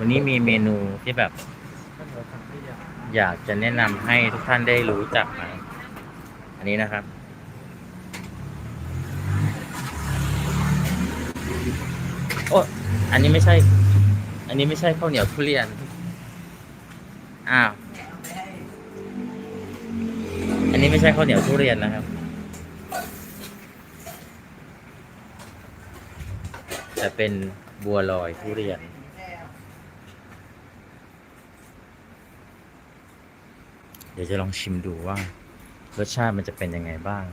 วันนี้มีเมนูที่แบบ อยากจะแนะนำให้ทุกท่านได้รู้จักนะอันนี้นะครับ โอ้อันนี้ไม่ใช่ อันนี้ไม่ใช่ข้าวเหนียวทุเรียน อ้าว อันนี้ไม่ใช่ข้าวเหนียวทุเรียนนะครับ แต่เป็นบัวลอยทุเรียน ดี๋ยวจะลองชิมดูว่ารสชาติมันจะเป็นยังไงบ้าง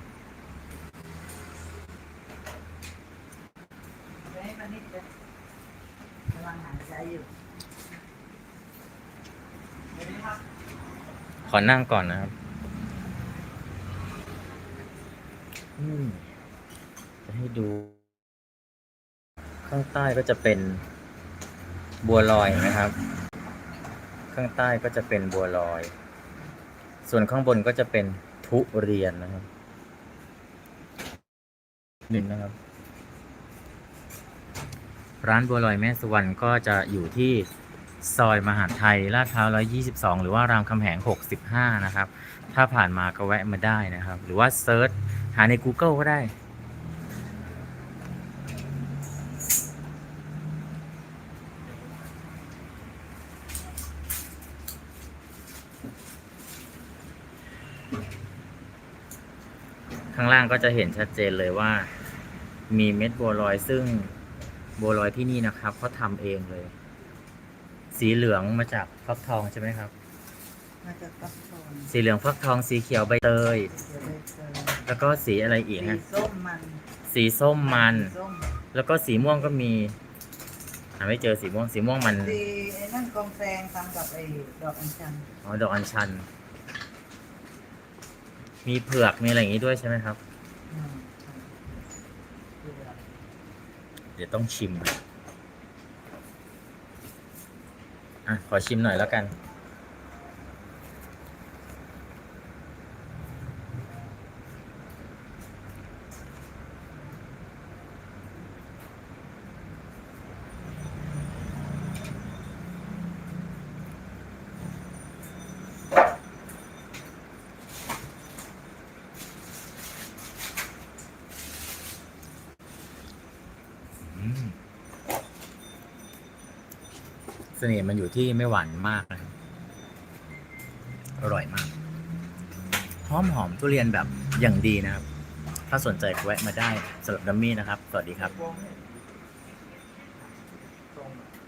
กำลังหายใจอยู่ขอนั่งก่อนนะครับจะให้ดู ข้างใต้ก็จะเป็นบัวลอยนะครับ ข้างใต้ก็จะเป็นบัวลอย ส่วนข้างบนก็จะเป็นทุเรียนนะครับหนึ่งนะครับ ร้านบัวลอยแม่สุวรรณก็จะอยู่ที่ซอยมหาไทยลาดพร้าว 122 หรือว่ารามคำแหง 65 นะครับ ถ้าผ่านมาก็แวะมาได้นะครับ หรือว่าเซิร์ชหาใน Google ก็ได้ ข้างล่างก็จะเห็นชัดเจนเลยว่า มีเม็ดบัวลอยซึ่งบัวลอยที่นี่นะครับเขาทำเองเลย สีเหลืองมาจากฟักทองใช่ไหมครับ มาจากปักทองสีเหลืองฟักทองสีเขียวใบเตย เดี๋ยวไปเจอแล้วก็สีอะไรอีกสีฮะส้มมันสีส้มมัน ส้มแล้วก็สีม่วงก็มีหาไม่เจอสีม่วงสีม่วงมันสีไอ้นั่นกองแซงทำกับไอ้ดอกอัญชันอ๋อดอกอัญชัน มีเผือกมีอะไรอย่างนี้ด้วยใช่ไหมครับ อืมเดี๋ยวต้องชิม อะ ขอชิมหน่อยแล้วกัน เสน่ห์มันอยู่ที่ไม่หวานมากนะครับอร่อยมาก หอมหอมทุเรียนแบบอย่างดีนะครับ ถ้าสนใจแวะมาได้สำหรับดัมมี่นะครับ สวัสดีครับ